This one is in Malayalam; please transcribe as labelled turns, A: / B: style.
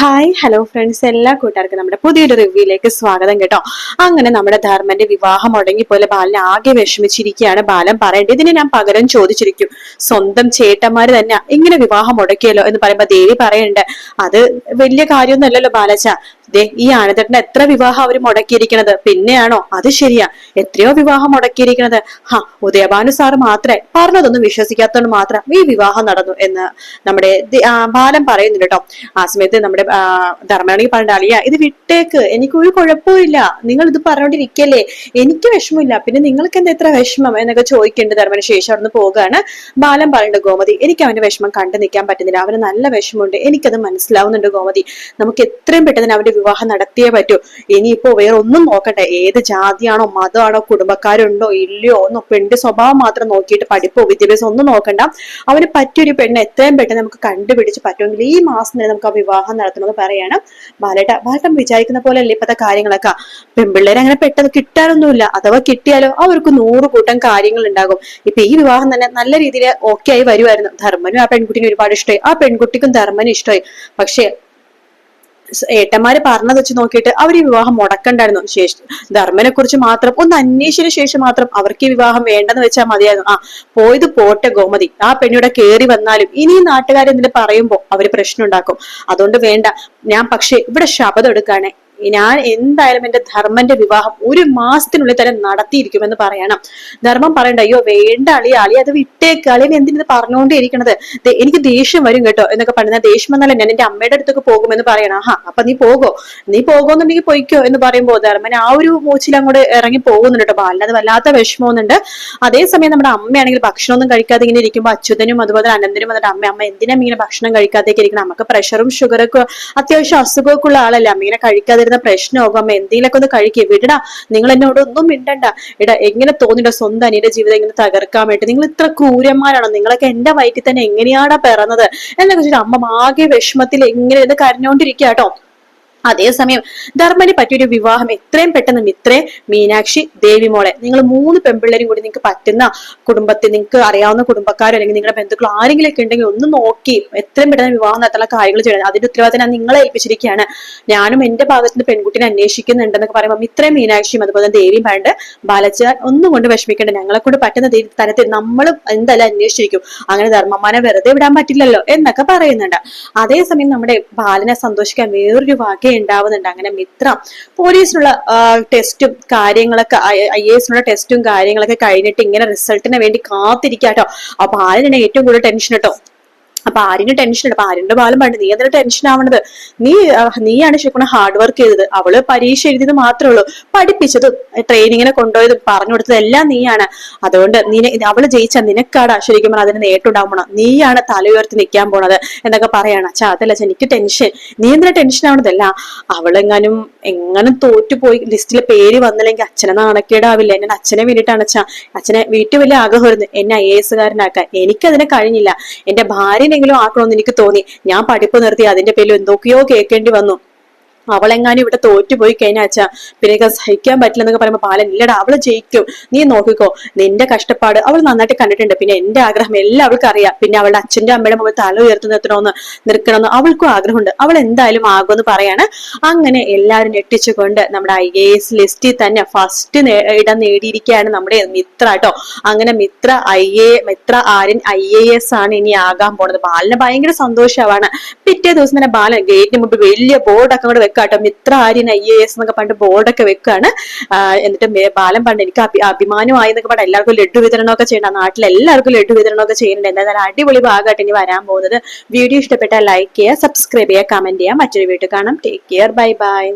A: ഹായ് ഹലോ ഫ്രണ്ട്സ് എല്ലാ കൂട്ടുകാർക്കും നമ്മുടെ പുതിയൊരു റിവ്യൂയിലേക്ക് സ്വാഗതം കേട്ടോ. അങ്ങനെ നമ്മുടെ ധർമ്മന്റെ വിവാഹം മുടങ്ങിപ്പോലെ ബാലൻ ആകെ വിഷമിച്ചിരിക്കുകയാണ് ബാലൻ പറയേണ്ടത്. ഇതിനെ ഞാൻ പകരം ചോദിച്ചിരിക്കും. സ്വന്തം ചേട്ടന്മാര് തന്നെ ഇങ്ങനെ വിവാഹം മുടക്കിയല്ലോ എന്ന് പറയുമ്പോൾ ദേവി പറയണ്ട്. അത് വലിയ കാര്യമൊന്നുമല്ലല്ലോ ബാലച്ച. ദേ ഈ ആനന്ദേട്ടന് എത്ര വിവാഹം അവർ മുടക്കിയിരിക്കണത്? പിന്നെയാണോ? അത് ശരിയാ. എത്രയോ വിവാഹം മുടക്കിയിരിക്കണത്. ഹാ ഉദയഭാനു സാറ് മാത്രമേ പറഞ്ഞതൊന്നും വിശ്വസിക്കാത്തതുകൊണ്ട് മാത്രം ഈ വിവാഹം നടന്നു എന്ന് നമ്മുടെ ബാലൻ പറയുന്നുണ്ട് കേട്ടോ. ആ സമയത്ത് നമ്മുടെ ധർമ്മയാണെങ്കിൽ പറഞ്ഞ അളിയ ഇത് വിട്ടേക്ക്. എനിക്ക് ഒരു കുഴപ്പമില്ല നിങ്ങൾ ഇത് പറഞ്ഞോണ്ടിരിക്കല്ലേ. എനിക്ക് വിഷമമില്ല. പിന്നെ നിങ്ങൾക്ക് എന്താ എത്ര വിഷമം? എന്നൊക്കെ ചോദിക്കേണ്ടത് ധർമ്മന് ശേഷം അവിടുന്ന് പോകുകയാണ് ബാലൻ പറയുന്നുണ്ട് ഗോമതി എനിക്ക് അവന്റെ വിഷമം കണ്ടു നിൽക്കാൻ പറ്റുന്നില്ല. അവന് നല്ല വിഷമമുണ്ട്. എനിക്കത് മനസ്സിലാവുന്നുണ്ട് ഗോമതി. നമുക്ക് എത്രയും പെട്ടെന്ന് അവന്റെ വിവാഹം നടത്തിയേ പറ്റൂ. ഇനിയിപ്പോ വേറെ ഒന്നും നോക്കട്ടെ ഏത് ജാതിയാണോ മതമാണോ കുടുംബക്കാരുണ്ടോ ഇല്ലയോ ഒന്നും പെണ്ണിന്റെ സ്വഭാവം മാത്രം നോക്കിയിട്ട് പഠിപ്പോ വിദ്യാഭ്യാസം ഒന്നും നോക്കണ്ട. അവന് പറ്റിയൊരു പെണ്ണ് എത്രയും പെട്ടെന്ന് നമുക്ക് കണ്ടുപിടിച്ച് പറ്റുമെങ്കിൽ ഈ മാസം തന്നെ നമുക്ക് ആ വിവാഹം നടത്തണമെന്ന് പറയാണ് ബാലേട്ട. ബാലേട്ടൻ വിചാരിക്കുന്ന പോലെ അല്ലേ ഇപ്പത്തെ കാര്യങ്ങളൊക്കെ. പെൺപിള്ളേരെ അങ്ങനെ പെട്ടെന്ന് കിട്ടാനൊന്നുമില്ല. അഥവാ കിട്ടിയാലോ അവർക്ക് നൂറ് കൂട്ടം കാര്യങ്ങൾ ഉണ്ടാകും. ഇപ്പൊ ഈ വിവാഹം തന്നെ നല്ല രീതിയിൽ ഓക്കെ ആയി വരുമായിരുന്നു ധർമ്മനും ആ പെൺകുട്ടിനെ ഒരുപാട് ഇഷ്ടമായി. ആ പെൺകുട്ടിക്കും ധർമ്മനും ഇഷ്ടമായി. പക്ഷേ ഏട്ടന്മാര് പറഞ്ഞത് വെച്ച് നോക്കിയിട്ട് അവർ ഈ വിവാഹം മുടക്കണ്ടായിരുന്നു. ശേഷം ധർമ്മനെ കുറിച്ച് മാത്രം ഒന്ന് അന്വേഷിച്ചതിന് ശേഷം മാത്രം അവർക്ക് ഈ വിവാഹം വേണ്ടെന്ന് വെച്ചാൽ മതിയായിരുന്നു. ആ പോയത് പോട്ടെ ഗോമതി. ആ പെണ്ണിയുടെ കേറി വന്നാലും ഇനി നാട്ടുകാരെന്തിന് പറയുമ്പോ അവർ പ്രശ്നം ഉണ്ടാക്കും അതുകൊണ്ട് വേണ്ട. ഞാൻ പക്ഷേ ഇവിടെ ശപഥം എടുക്കുകയാണെ ഞാൻ എന്തായാലും എന്റെ ധർമ്മന്റെ വിവാഹം ഒരു മാസത്തിനുള്ളിൽ തന്നെ നടത്തിയിരിക്കുമെന്ന് പറയണം. ധർമ്മം പറയണ്ട അയ്യോ വേണ്ട അളി അളി അത് വിട്ടേക്ക്. അളിയൻ എന്തിനത് പറഞ്ഞുകൊണ്ടേ ഇരിക്കണത്? എനിക്ക് ദേഷ്യം വരും കേട്ടോ എന്നൊക്കെ പറഞ്ഞാൽ ദേഷ്യം എന്നല്ല ഞാൻ എന്റെ അമ്മയുടെ അടുത്തൊക്കെ പോകുമെന്ന് പറയണം. ആഹാ അപ്പൊ നീ പോകോ. നീ പോകോന്നുണ്ടെങ്കിൽ പോയിക്കോ എന്ന് പറയുമ്പോൾ ധർമ്മൻ ആ ഒരു മൂച്ചിൽ അങ്ങോട്ട് ഇറങ്ങി പോകുന്നുണ്ട് കേട്ടോ. അല്ലാതെ വല്ലാത്ത വിഷമമൊന്നുണ്ട്. അതേസമയം നമ്മുടെ അമ്മയാണെങ്കിൽ ഭക്ഷണമൊന്നും കഴിക്കാതെ ഇങ്ങനെ ഇരിക്കുമ്പോൾ അച്യുതനും അതുപോലെ അനന്തനും എന്നിട്ട് അമ്മ അമ്മ എന്തിനാ ഇങ്ങനെ ഭക്ഷണം കഴിക്കാതെ ഇരിക്കണം? നമുക്ക് പ്രഷറും ഷുഗറൊക്കെ അത്യാവശ്യം അസുഖമൊക്കെ ഉള്ള ആളല്ലേ അമ്മ ഇങ്ങനെ കഴിക്കാതിരുന്ന പ്രശ്നമാകും. അമ്മ എന്തെങ്കിലുമൊക്കെ ഒന്ന് കഴിക്കുക വിടടാ. നിങ്ങൾ എന്നോട് ഒന്നും മിണ്ടണ്ട. ഇടാ എങ്ങനെ തോന്നിട്ടോ സ്വന്തം അനിയുടെ ജീവിതം ഇങ്ങനെ തകർക്കാൻ വേണ്ടി. നിങ്ങൾ ഇത്ര ക്രൂരന്മാരാണോ. നിങ്ങളൊക്കെ എന്റെ വയറ്റിൽ തന്നെ എങ്ങനെയാടാ പിറന്നത്? എന്നൊക്കെ വെച്ചിട്ട് അമ്മ ആകെ വിഷമത്തിൽ ഇങ്ങനെ ഇത് കരഞ്ഞോണ്ടിരിക്കുക കേട്ടോ അതേസമയം ധർമ്മനെ പറ്റിയൊരു വിവാഹം എത്രയും പെട്ടെന്ന് മിത്രേ മീനാക്ഷി ദേവിമോളെ. നിങ്ങൾ മൂന്ന് പെൺപിള്ളേരും കൂടി നിങ്ങൾക്ക് പറ്റുന്ന കുടുംബത്തിൽ നിങ്ങൾക്ക് അറിയാവുന്ന കുടുംബക്കാരോ അല്ലെങ്കിൽ നിങ്ങളുടെ ബന്ധുക്കൾ ആരെങ്കിലും ഒക്കെ ഉണ്ടെങ്കിൽ ഒന്ന് നോക്കി എത്രയും പെട്ടെന്ന് വിവാഹം നടത്താനുള്ള കാര്യങ്ങൾ ചെയ്യണം. അതിന്റെ ഉത്തരവാദിത്തം ഞാൻ നിങ്ങളെ ഏൽപ്പിച്ചിരിക്കുകയാണ്. ഞാനും എന്റെ ഭാഗത്തുനിന്ന് പെൺകുട്ടിനെ അന്വേഷിക്കുന്നുണ്ടെന്നൊക്കെ പറയുമ്പോൾ ഇത്രയും മീനാക്ഷിയും അതുപോലെ ദേവിയും വേണ്ട ബാലച്ച ഒന്നും കൊണ്ട് വിഷമിക്കേണ്ട. ഞങ്ങളെ കൊണ്ട് പറ്റുന്ന രീതി- തരത്തിൽ നമ്മളും എന്തായാലും അന്വേഷിച്ചിരിക്കും. അങ്ങനെ ധർമ്മമാനെ വെറുതെ വിടാൻ പറ്റില്ലല്ലോ എന്നൊക്കെ പറയുന്നുണ്ട്. അതേസമയം നമ്മുടെ ബാലനെ സന്തോഷിക്കാൻ വേറൊരു വക ഉണ്ടാവുന്നുണ്ട്. അങ്ങനെ മിത്ര പോലീസിനുള്ള ടെസ്റ്റും കാര്യങ്ങളൊക്കെ ഐ എസിനുള്ള ടെസ്റ്റും കാര്യങ്ങളൊക്കെ കഴിഞ്ഞിട്ട് ഇങ്ങനെ റിസൾട്ടിന് വേണ്ടി കാത്തിരിക്കാട്ടോ. അപ്പൊ ആരിനാണ് ഏറ്റവും കൂടുതൽ ടെൻഷൻ കേട്ടോ അപ്പൊ ആര്യന് ടെൻഷൻ ഉണ്ട്. അപ്പൊ ആര്യന്റെ ബാലം പണ്ട്. നീ എന്തിനാ ടെൻഷൻ ആവണത്? നീ നീയാണ് ശരിക്കും ഹാർഡ് വർക്ക് ചെയ്തത്. അവൾ പരീക്ഷ എഴുതിയത് മാത്രമേ ഉള്ളൂ. പഠിപ്പിച്ചതും ട്രെയിനിങ്ങിനെ കൊണ്ടുപോയതും പറഞ്ഞു കൊടുത്തത് എല്ലാം നീയാണ്. അതുകൊണ്ട് നീ അവൾ ജയിച്ച നിനക്കാടാ ശരിക്കും അതിന് നേട്ടുണ്ടാവണം നീയാണ് തല ഉയർത്തി നിൽക്കാൻ പോണത് എന്നൊക്കെ പറയാണ്. അച്ഛാ അതല്ല എനിക്ക് ടെൻഷൻ നീ എന്തിനാ ടെൻഷൻ ആവണതല്ല അവളെങ്ങാനും എങ്ങനെ തോറ്റുപോയി? ലിസ്റ്റിലെ പേര് വന്നില്ലെങ്കിൽ അച്ഛനെ നാണക്കേടാവില്ല. എന്നെ അച്ഛനെ വേണ്ടിയിട്ടാണ് അച്ഛാ. അച്ഛനെ വീട്ടിൽ വലിയ ആഗ്രഹമായിരുന്നു എന്നെ ഐ എ എസുകാരനാക്കാൻ എനിക്കതിനെ കഴിഞ്ഞില്ല. എന്റെ ഭാര്യനെങ്കിലും ആക്കണമെന്ന് എനിക്ക് തോന്നി. ഞാൻ പഠിപ്പ് നിർത്തി. അതിന്റെ പേരിൽ എന്തൊക്കെയോ കേൾക്കേണ്ടി വന്നു. അവളെങ്ങാനും ഇവിടെ തോറ്റുപോയി കഴിഞ്ഞാൽ അച്ഛാ പിന്നെ സഹിക്കാൻ പറ്റില്ല എന്നൊക്കെ പറയുമ്പോൾ പാലൻ ഇല്ലടാ അവൾ ജയിക്കും. നീ നോക്കിക്കോ നിന്റെ കഷ്ടപ്പാട് അവൾ നന്നായിട്ട് കണ്ടിട്ടുണ്ട്. പിന്നെ എന്റെ ആഗ്രഹം എല്ലാം അവൾക്ക് അറിയാം. പിന്നെ അവളുടെ അച്ഛന്റെ അമ്മയുടെ മുമ്പിൽ തല ഉയർത്തി നിർത്തണമെന്ന് നിൽക്കണമെന്ന് അവൾക്കും ആഗ്രഹമുണ്ട്. അവൾ എന്തായാലും ആകുമെന്ന് പറയാണ്. അങ്ങനെ എല്ലാവരും ഞെട്ടിച്ചുകൊണ്ട് നമ്മുടെ ഐ എ എസ് ലിസ്റ്റിൽ തന്നെ ഫസ്റ്റ് ഇടം നേടിയിരിക്കുകയാണ് നമ്മുടെ മിത്ര കേട്ടോ. അങ്ങനെ Mitra I A Mitra Aryan I A S ആണ് ഇനി ആകാൻ പോണത്. ബാലന് ഭയങ്കര സന്തോഷമാണ്. പിറ്റേ ദിവസം തന്നെ ബാലൻ ഗേറ്റിന് മുമ്പ് വലിയ ബോർഡൊക്കെ അങ്ങോട്ട് വെക്കാട്ടോ Mitra Aryan I A S എന്നൊക്കെ പണ്ട് ബോർഡൊക്കെ വെക്കുകയാണ് എന്നിട്ട് ബാലൻ പണ്ട് എനിക്ക് അഭി- അഭിമാനമായി എന്നൊക്കെ പറഞ്ഞാൽ എല്ലാവർക്കും ലഡു വിതരണമൊക്കെ ചെയ്യണം നാട്ടിൽ എല്ലാവർക്കും ലഡു വിതരണമൊക്കെ ചെയ്യുന്നുണ്ട്. എന്തായാലും അടിപൊളി ഭാഗമായിട്ട് ഇനി വരാൻ പോകുന്നത്. വീഡിയോ ഇഷ്ടപ്പെട്ടാൽ ലൈക്ക് ചെയ്യുക സബ്സ്ക്രൈബ് ചെയ്യുക കമന്റ് ചെയ്യുക. മറ്റൊരു വീട്ടിൽ കാണാം. Take care bye bye